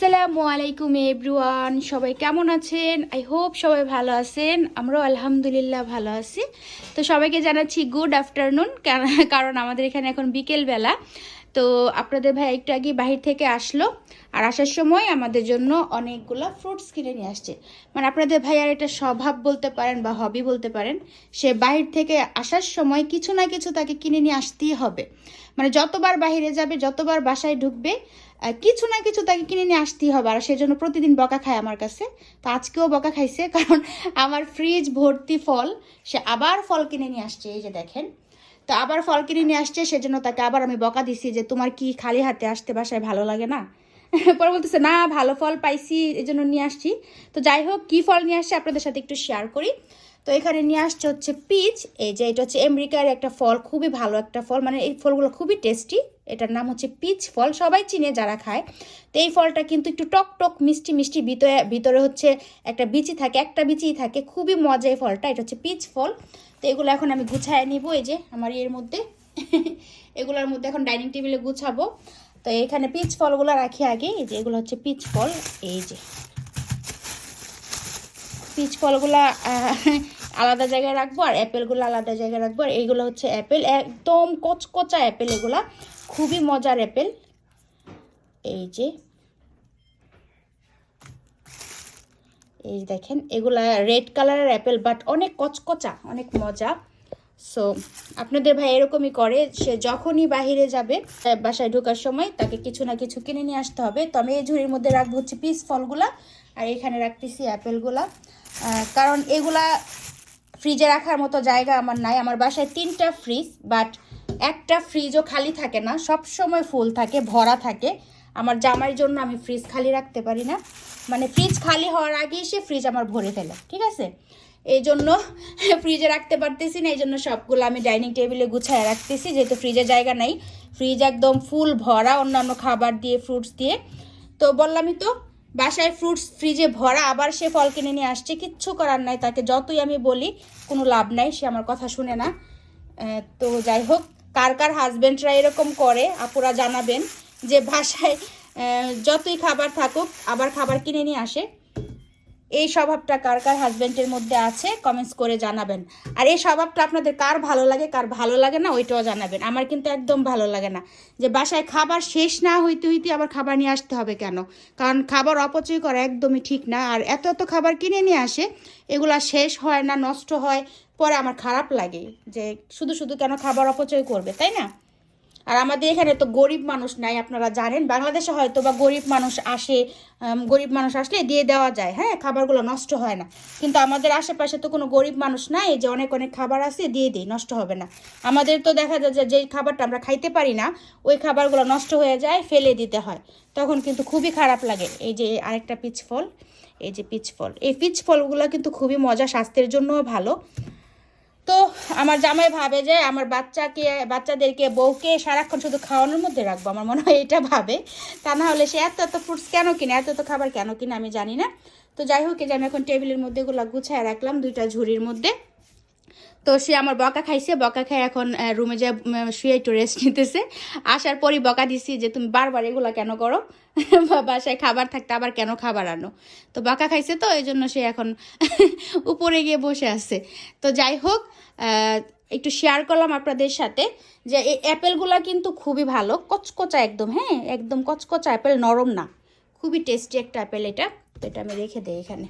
আসসালামু আলাইকুম এভরিওয়ান সবাই কেমন আছেন? আই হোপ সবাই ভালো আছেন। আমরাও আলহামদুলিল্লাহ ভালো আছি। তো সবাইকে জানাচ্ছি গুড আফটারনুন কারণ আমাদের এখানে এখন বিকেলবেলা। তো আপনাদের ভাই একটু আগে বাহির থেকে আসলো আর আসার সময় আমাদের জন্য অনেকগুলো ফ্রুটস কিনে নিয়ে আসছে। মানে আপনাদের ভাই আর এটা স্বভাব বলতে পারেন বা হবি বলতে পারেন, সে বাহির থেকে আসার সময় কিছু না কিছু তাকে কিনে নিয়ে আসতেই হবে। মানে যতবার বাহিরে যাবে, যতবার বাসায় ঢুকবে কিছু না কিছু তাকে কিনে নিয়ে আসতেই হবে। আর সেজন্য প্রতিদিন বকা খায় আমার কাছে। তো আজকেও বকা খাইছে, কারণ আমার ফ্রিজ ভর্তি ফল, সে আবার ফল কিনে নিয়ে আসছে। এই যে দেখেন তো আবার ফল কিনে নিয়ে আসছে, সেজন্য তাকে আবার আমি বকা দিছি যে তোমার কি খালি হাতে আসতে বাসায় ভালো লাগে না? পরে বলতেছে, না, ভালো ফল পাইছি এই জন্য নিয়ে আসছি। তো যাই হোক, কি ফল নিয়ে আসছে আপনাদের সাথে একটু শেয়ার করি। তো এখানে নিয়ে আসছে হচ্ছে পিচ এই যে এটা হচ্ছে আমেরিকার একটা ফল, খুবই ভালো একটা ফল মানে এই ফলগুলো খুবই টেস্টি এটার নাম হচ্ছে পিচ ফল, সবাই চিনে যারা খায়। তো এই ফলটা কিন্তু একটু টক টক, মিষ্টি মিষ্টি ভিতরে ভিতরে হচ্ছে একটা বিচি থাকে, একটা বিচিই থাকে, খুবই মজা এই ফলটা, এটা হচ্ছে পিচ ফল। তো এগুলো এখন আমি গুছায় নিব, এই যে আমার এর মধ্যে। এগুলোর মধ্যে এখন ডাইনিং টেবিলে গুছাবো। তো এখানে পিচ ফলগুলো রাখি আগে, এই যে এগুলো হচ্ছে পিচ ফল, এই যে। পিচ ফলগুলা আলাদা জায়গায় রাখব আর অ্যাপেলগুলো আলাদা জায়গায় রাখব। আর এইগুলো হচ্ছে অ্যাপেল, একদম কচকচা অ্যাপেল এগুলা। খুবই মজার অ্যাপেল। এই যে, এই দেখেন, এগুলা রেড কালারের অ্যাপেল, বাট অনেক কচকচা, অনেক মজা। সো আপনাদের ভাই এরকমই করে, সে যখনই বাহিরে যাবে বাসায় ঢোকার সময় তাকে কিছু না কিছু কিনে নিয়ে আসতে হবে। তো আমি এই ঝুড়ির মধ্যে রাখব হচ্ছে পিস ফলগুলা, আর এখানে রাখতেছি অ্যাপেলগুলা কারণ এগুলা ফ্রিজে রাখার মতো জায়গা আমার নাই। আমার বাসায় তিনটা ফ্রিজ বাট একটা ফ্রিজও খালি থাকে না সব সময় ফুল থাকে, ভরা থাকে। আমার জামাইয়ের জন্য আমি ফ্রিজ খালি রাখতে পারি না। মানে ফ্রিজ খালি হওয়ার আগেই সে ফ্রিজ আমার ভরে ফেলে, ঠিক আছে? এই জন্য ফ্রিজে রাখতে পারতেছি না এই জন্য সবগুলো আমি ডাইনিং টেবিলে গুছায় রাখতেছি, যেহেতু ফ্রিজে জায়গা নাই। ফ্রিজ একদম ফুল ভরা, অন্যান্য খাবার দিয়ে ফ্রুটস দিয়ে। তো বললামই তো, বাসায় ফ্রুটস ফ্রিজে ভরা, আবার সে ফল কিনে নিয়ে আসছে, কিচ্ছু করার নাই, তাকে যতই আমি বলি, কোনো লাভ নাই, সে আমার কথা শুনে না। তো যাই হোক, কার কার হাজব্যান্ডরা এরকম করে, আপুরা জানাবেন যে বাসায় যতই খাবার থাকুক, আবার খাবার কিনে নিয়ে আসে। এই স্বভাবটা কার কার হাজব্যান্ডের মধ্যে আছে কমেন্টস করে জানাবেন। আর এই স্বভাবটা আপনাদের কার ভালো লাগে, কার ভালো লাগে না, ওইটাও জানাবেন। আমার কিন্তু একদম ভালো লাগে না যে বাসায় খাবার শেষ না হইতে হইতে আবার খাবার নিয়ে আসতে হবে কেন? কারণ খাবার অপচয় করা একদমই ঠিক না। আর এত এত খাবার কিনে নিয়ে আসে, এগুলা শেষ হয় না, নষ্ট হয়, পরে আমার খারাপ লাগে যে শুধু শুধু কেন খাবার অপচয় করবে, তাই না? আর আমাদের এখানে তো গরিব মানুষ নাই, আপনারা জানেন। বাংলাদেশে হয়তো বা গরিব মানুষ আসে গরিব মানুষ আসলে দিয়ে দেওয়া যায় হ্যাঁ? খাবারগুলো নষ্ট হয় না। কিন্তু আমাদের আশেপাশে তো কোনো গরিব মানুষ নাই যে অনেক অনেক খাবার আছে, দিয়ে দিই, নষ্ট হবে না। আমাদের তো দেখা যায় যে যেই খাবারটা আমরা খাইতে পারি না, ওই খাবারগুলো নষ্ট হয়ে যায়, ফেলে দিতে হয়। তখন কিন্তু খুবই খারাপ লাগে। এই যে আরেকটা পিচ ফল এই যে পিচ ফল এই পিচ ফলগুলো কিন্তু খুবই মজা, স্বাস্থ্যের জন্যও ভালো। তো আমার জামাই ভাবে যে আমার বাচ্চাকে, বাচ্চাদেরকে, বউকে সারাক্ষণ শুধু খাওয়ানোর মধ্যে রাখব। আমার মনে হয় এটা ভাবে। তা না হলে সে এত এত ফ্রুটস কেন কিনে, এত এত খাবার কেন কিনে আমি জানি না। তো যাই হোক যে আমি এখন টেবিলের মধ্যে এগুলো গুছায় রাখলাম দুইটা ঝুড়ির মধ্যে। তো সে আমার বকা খাইছে বকা খাই এখন রুমে উম, শুয়ে একটু রেস্ট নিতেছে। আসার পরই বকা দিছি যে তুমি বারবার এগুলো কেন করো? বাসায় খাবার থাকতে আবার কেন খাবার আনো? তো বকা খাইছে তো এই জন্য সে এখন উপরে গিয়ে বসে আছে। তো যাই হোক একটু শেয়ার করলাম আপনাদের সাথে যে এই অ্যাপেলগুলো কিন্তু খুবই ভালো কচকচা একদম হ্যাঁ? একদম কচকচা অ্যাপেল নরম না। খুবই টেস্টি একটা অ্যাপেল এটা। তো এটা আমি রেখে দিই এখানে।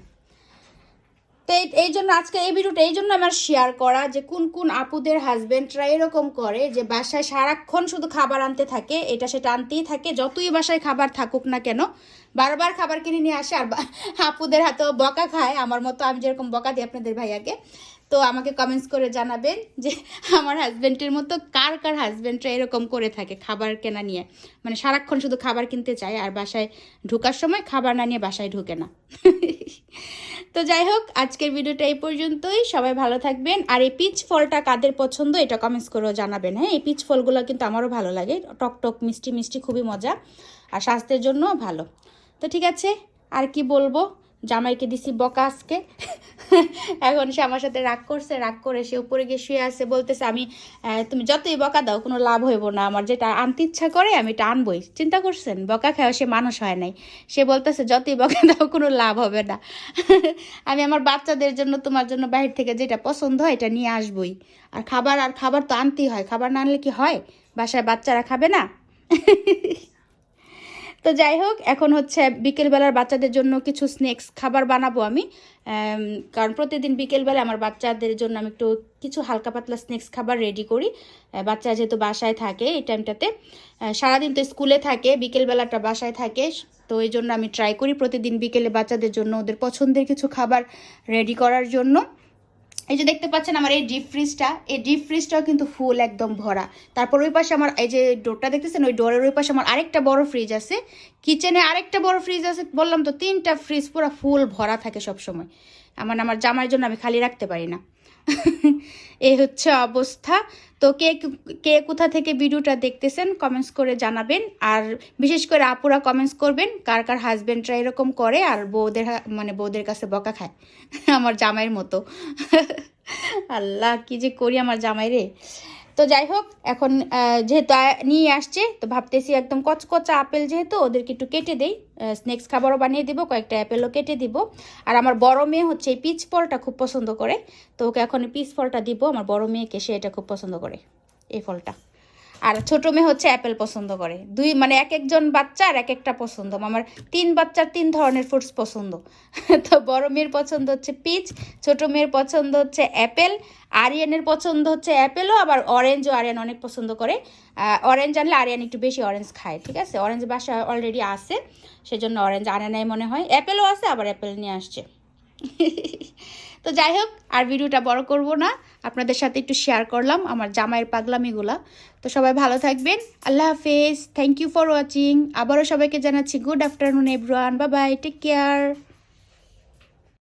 তো এই- জন্য আজকে এই ভিডিওটা, এই জন্য আমার শেয়ার করা যে কোন কোন আপুদের হাজব্যান্ডরা এরকম করে যে বাসায় সারাক্ষণ শুধু খাবার আনতে থাকে, এটা সেটা আনতেই থাকে, যতই বাসায় খাবার থাকুক না কেন, বারবার খাবার কিনে নিয়ে আসে আর আপুদের হাতেও বকা খায়। আমার মতো আমি যেরকম বকা দিই আপনাদের ভাইয়াকে। তো আমাকে কমেন্টস করে জানাবেন যে আমার হাজব্যান্ডের মতো কার কার হাজব্যান্ডরা এরকম করে থাকে খাবার কেনা নিয়ে। মানে সারাক্ষণ শুধু খাবার কিনতে চায় আর বাসায় ঢোকার সময় খাবার না নিয়ে বাসায় ঢোকে না। তো যাই হোক, আজকের ভিডিওটা এই পর্যন্তই। সবাই ভালো থাকবেন। আর এই পিচ ফলটা কাদের পছন্দ এটা কমেন্টস করেও জানাবেন। হ্যাঁ এই পিচ ফলগুলো কিন্তু আমারও ভালো লাগে। টক টক, মিষ্টি মিষ্টি, খুবই মজা। আর স্বাস্থ্যের জন্যও ভালো। তো ঠিক আছে, আর কি বলব? জামাইকে দিছি বকা আজকে। এখন সে আমার সাথে রাগ করছে, রাগ করে সে উপরে গিয়ে শুয়ে আছে, বলতেছে, আমি তুমি যতই বকা দাও, কোনো লাভ হইব না। আমার যেটা আনতে ইচ্ছা করে, আমি এটা আনবই। চিন্তা করছেন? বকা খাওয়া সে মানুষ হয় নাই। সে বলতেছে, যতই বকা দাও, কোনো লাভ হবে না। আমি আমার বাচ্চাদের জন্য, তোমার জন্য বাহির থেকে যেটা পছন্দ হয়, এটা নিয়ে আসবই। আর খাবার আর খাবার তো আনতেই হয়। খাবার না আনলে কি হয়? বাসায় বাচ্চারা খাবে না? তো যাই হোক, এখন হচ্ছে বিকেলবেলার বাচ্চাদের জন্য কিছু স্ন্যাক্স খাবার বানাবো আমি। কারণ প্রতিদিন বিকেলবেলা আমার বাচ্চাদের জন্য আমি একটু কিছু হালকা পাতলা স্ন্যাক্স খাবার রেডি করি। বাচ্চা যেহেতু বাসায় থাকে এই টাইমটাতে সারাদিন তো স্কুলে থাকে, বিকেলবেলাটা বাসায় থাকে। তো এই জন্য আমি ট্রাই করি প্রতিদিন বিকেলে বাচ্চাদের জন্য ওদের পছন্দের কিছু খাবার রেডি করার জন্য। এই যে দেখতে পাচ্ছেন আমার এই ডিপ ফ্রিজটা এই ডিপ ফ্রিজটাও কিন্তু ফুল একদম ভরা। তারপর ওই পাশে আমার এই যে ডোরটা দেখতেছেন, ওই ডোরের ওই পাশে আমার আরেকটা বড় ফ্রিজ আছে। কিচেনে আরেকটা বড় ফ্রিজ আছে, বললাম তো তিনটা ফ্রিজ পুরো ফুল ভরা থাকে সব সময় আমার আমার জামার জন্য আমি খালি রাখতে পারি না। এই হচ্ছে অবস্থা। তো কে কে কোথা থেকে ভিডিওটা দেখতেছেন কমেন্টস করে জানাবেন। আর বিশেষ করে আপুরা কমেন্টস করবেন, কার কার হাজব্যান্ডরা এরকম করে আর বৌদের মানে বৌদের কাছে বকা খায়। আমার জামাইয়ের মতো। আল্লাহ, কি যে করি আমার জামাই রে। তো যাই হোক, এখন যেহেতু নিয়ে আসছে, তো ভাবতেছি একদম কচকচা আপেল যেহেতু, ওদেরকে একটু কেটে দেই। স্ন্যাক্স খাবারও বানিয়ে দিব, কয়েকটা অ্যাপেলও কেটে দিব। আর আমার বড় মেয়ে হচ্ছে এই পিচ ফলটা খুব পছন্দ করে। তো ওকে এখন পিচ ফলটা দিব, আমার বড় মেয়েকে সে এটা খুব পছন্দ করে, এই ফলটা। আর ছোট মেয়ে হচ্ছে অ্যাপেল পছন্দ করে। দুই মানে এক একজন বাচ্চার এক একটা পছন্দ। আমার তিন বাচ্চার তিন ধরনের ফ্রুটস পছন্দ। তো বড় মেয়ের পছন্দ হচ্ছে পিচ ছোট মেয়ের পছন্দ হচ্ছে অ্যাপেল আরিয়ানের পছন্দ হচ্ছে অ্যাপেলও আবার অরেঞ্জও আরিয়ান অনেক পছন্দ করে। অরেঞ্জ আনলে আরিয়ান একটু বেশি অরেঞ্জ খায়, ঠিক আছে? অরেঞ্জ বাসা অলরেডি আছে, সেজন্য অরেঞ্জ আনে মনে হয়। অ্যাপেলও আছে, আবার অ্যাপেল নিয়ে আসছে। তো যাই হোক, আর ভিডিওটা বড় করব না। আপনাদের সাথে একটু শেয়ার করলাম আমার জামাইয়ের পাগলামিগুলা। তো সবাই ভালো থাকবেন। আল্লাহ হাফেজ। থ্যাংক ইউ ফর ওয়াচিং আবারও সবাইকে জানাচ্ছি good afternoon everyone bye bye take care